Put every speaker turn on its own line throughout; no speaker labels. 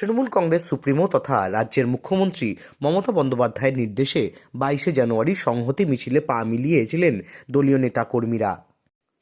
Trinamool Congress, supremo তথা রাজ্যের মুখ্যমন্ত্রী মমতা বন্দ্যোপাধ্যায়ের নির্দেশে বাইশে জানুয়ারি সংহতি মিছিলে পা মিলিয়েছিলেন দলীয় নেতাকর্মীরা।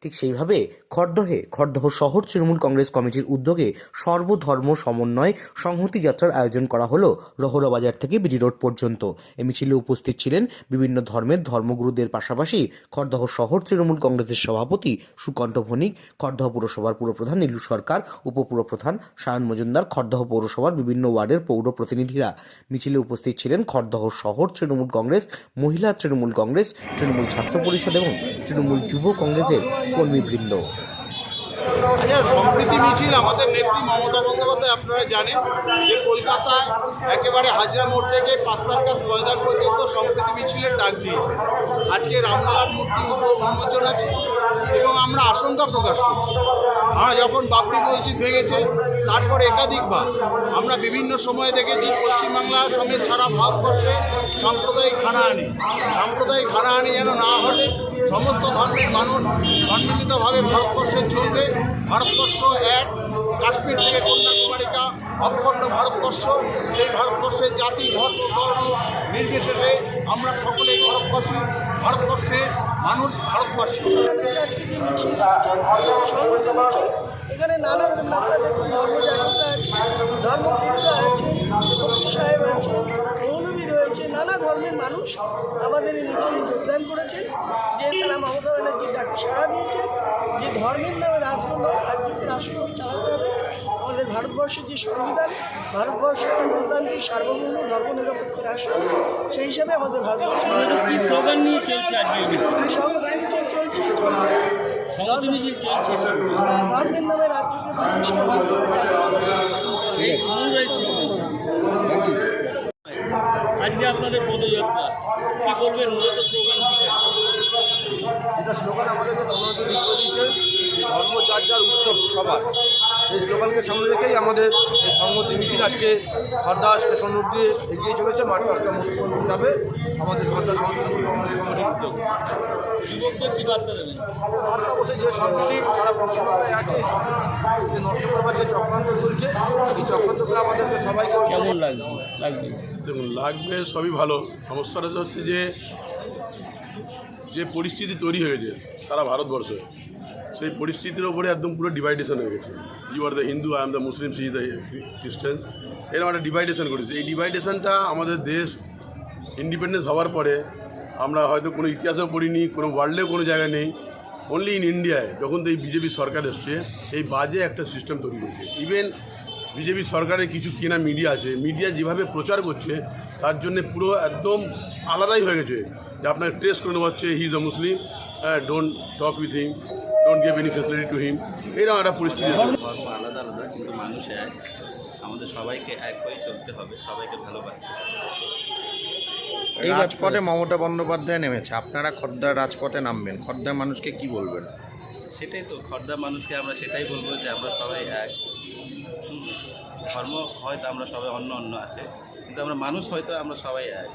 ঠিক সেইভাবে খড়দহে, খড়দহ শহর তৃণমূল কংগ্রেস কমিটির উদ্যোগে সর্বধর্ম সমন্বয় সংহতি যাত্রার আয়োজন করা হলো রহরা বাজার থেকে বিডি রোড পর্যন্ত। এ মিছিলে উপস্থিত ছিলেন বিভিন্ন ধর্মের ধর্মগুরুদের পাশাপাশি খড়দহ শহর তৃণমূল কংগ্রেসের সভাপতি সুকণ্ঠ ভণিক খড়দহ পুরসভার পুরপ্রধান নীলু সরকার, উপপুরপ্রধান সায়ন মজুমদার, খড়দহ পৌরসভার বিভিন্ন ওয়ার্ডের পৌর প্রতিনিধিরা। মিছিলে উপস্থিত ছিলেন খড়দহ শহর তৃণমূল কংগ্রেস, মহিলা তৃণমূল কংগ্রেস, তৃণমূল ছাত্র পরিষদ এবং তৃণমূল যুব কংগ্রেসের কর্মীবৃন্দ।
আচ্ছা সম্প্রীতি মিছিল আমাদের নেত্রী মমতা বন্দ্যোপাধ্যায় আপনারা জানেন যে কলকাতায় একেবারে হাজরা মোড় থেকে পাঁচ সার্কাস ময়দান পর্যন্ত সম্প্রীতি মিছিলের ডাক দিয়েছে। আজকে রামলালার মূর্তি উন্মোচন আছে এবং আমরা আশঙ্কা প্রকাশ করছি। আমরা যখন বাবরি মসজিদ ভেঙেছে, তারপর একাধিকবার আমরা বিভিন্ন সময়ে দেখেছি পশ্চিমবাংলা সমেত সারা ভারতবর্ষে সাম্প্রদায়িক হানাহানি। সাম্প্রদায়িক হানাহানি যেন না হলে সমস্ত ধর্মের মানুষ সম্মিলিতভাবে ভারতবর্ষে চলবে। ভারতবর্ষ এক, কাশ্মীর থেকে কন্যাকুমারিকা অখণ্ড ভারতবর্ষ। সেই ভারতবর্ষের জাতি, ধর্ম, বর্ণ নির্বিশেষে আমরা সকলেই ভারতবাসী। ভারতবর্ষে মানুষ ভারতবাসী।
এখানে নানা ধর্মজাগরতা আছে ধর্মবৃন্দ আছে সাহেব আছে। ধর্মের মানুষ আমাদের এই মিছিলে যোগদান করেছেন যে তারা মমতা ব্যানার্জির ডাকে সাড়া দিয়েছেন যে ধর্মের নামে রাষ্ট্র নয় রাজ্যকে রাষ্ট্র চালাতে হবে। আমাদের ভারতবর্ষের যে সংবিধান ভারতবর্ষ গণতান্ত্রিক সার্বভৌম ধর্মনিরপেক্ষ রাষ্ট্র সেই হিসাবে আমাদের ভারতবর্ষ
কি স্লোগান নিয়ে চলছে আজকে
চলছে ধর্মের নামে রাজ্যকে
আজকে আপনাদের পদযাত্রা, কি বলবেন মূলত স্লোগান
এটা স্লোগান আমাদেরকে ধর্মকে দিয়েছে, যে ধর্ম যার যার উৎসব সবার। এই স্লোগানকে সামনে রেখেই আমাদের এই সংহতি মিছিল আজকে খর্দা স্টেশন রোড দিয়ে এগিয়ে চলেছে মাঠে আজকে মুখ্যমন্ত্রী যাবে। আমাদের
কি বার্তা
বসে যে সারা পশ্চিমবঙ্গে আছে যে নষ্ট করবার যে চক্রান্ত চলছে এই চক্রান্তকে আমাদেরকে সবাইকে
কেমন লাগছে? লাগছে?
দেখুন লাগবে সবই ভালো। সমস্যাটা তো হচ্ছে যে যে পরিস্থিতি তৈরি হয়েছে সারা ভারতবর্ষে। সেই পরিস্থিতির ওপরে একদম পুরো ডিভাইডেশন হয়ে গেছে। You are the Hindu I am the Muslim see the খ্রিস্টান এরকম একটা ডিভাইডেশন করেছে। এই ডিভাইডেশনটা আমাদের দেশ ইন্ডিপেন্ডেন্স হওয়ার পরে আমরা হয়তো কোনো ইতিহাসেও পড়িনি, কোনো ওয়ার্ল্ডেও কোনো জায়গায় নেই। অনলি ইন ইন্ডিয়ায় যখন তো এই বিজেপি সরকার এসছে, এই বাজে একটা সিস্টেম তৈরি করেছে ইভেন বিজেপি সরকারের কিছু কেনা মিডিয়া আছে মিডিয়া যেভাবে প্রচার করছে, তার জন্য পুরো একদম আলাদাই হয়ে গেছে। যে আপনার টেস্ট করে নেওয়া হচ্ছে he is a Muslim don't talk with him don't give any facility to him এরকম একটা পরিস্থিতি
ধর্ম আলাদা আলাদা কিন্তু মানুষ এক। আমাদের সবাইকে এক হয়ে চলতে হবে সবাইকে ভালোবাসতে হবে।
রাজপথে মমতা বন্দ্যোপাধ্যায় নেমেছে। আপনারা খদ্দার রাজপথে নামবেন। খদ্দার মানুষকে কি বলবেন?
সেটাই তো খর্দা মানুষকে আমরা সেটাই বলব যে আমরা সবাই এক। ধর্ম হয়তো আমরা সবাই অন্য অন্য আছে কিন্তু আমরা মানুষ হয়তো আমরা সবাই এক।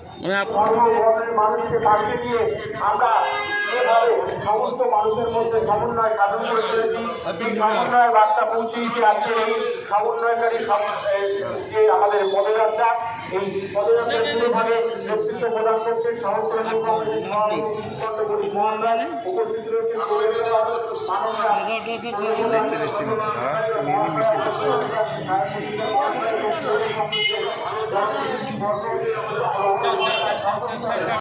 মানে
সমস্ত মানুষের মধ্যে সমন্বয় সাধন করে চলেছি সমন্বয়ের বার্তা পৌঁছেছে আজকে এই সমন্বয়কারী যে আমাদের পদযাত্রা, এই পদযাত্রা পুরোভাবে নেতৃত্ব প্রদান করছে সমস্ত সভাপতি মোহন উপস্থিত রয়েছে মানবরা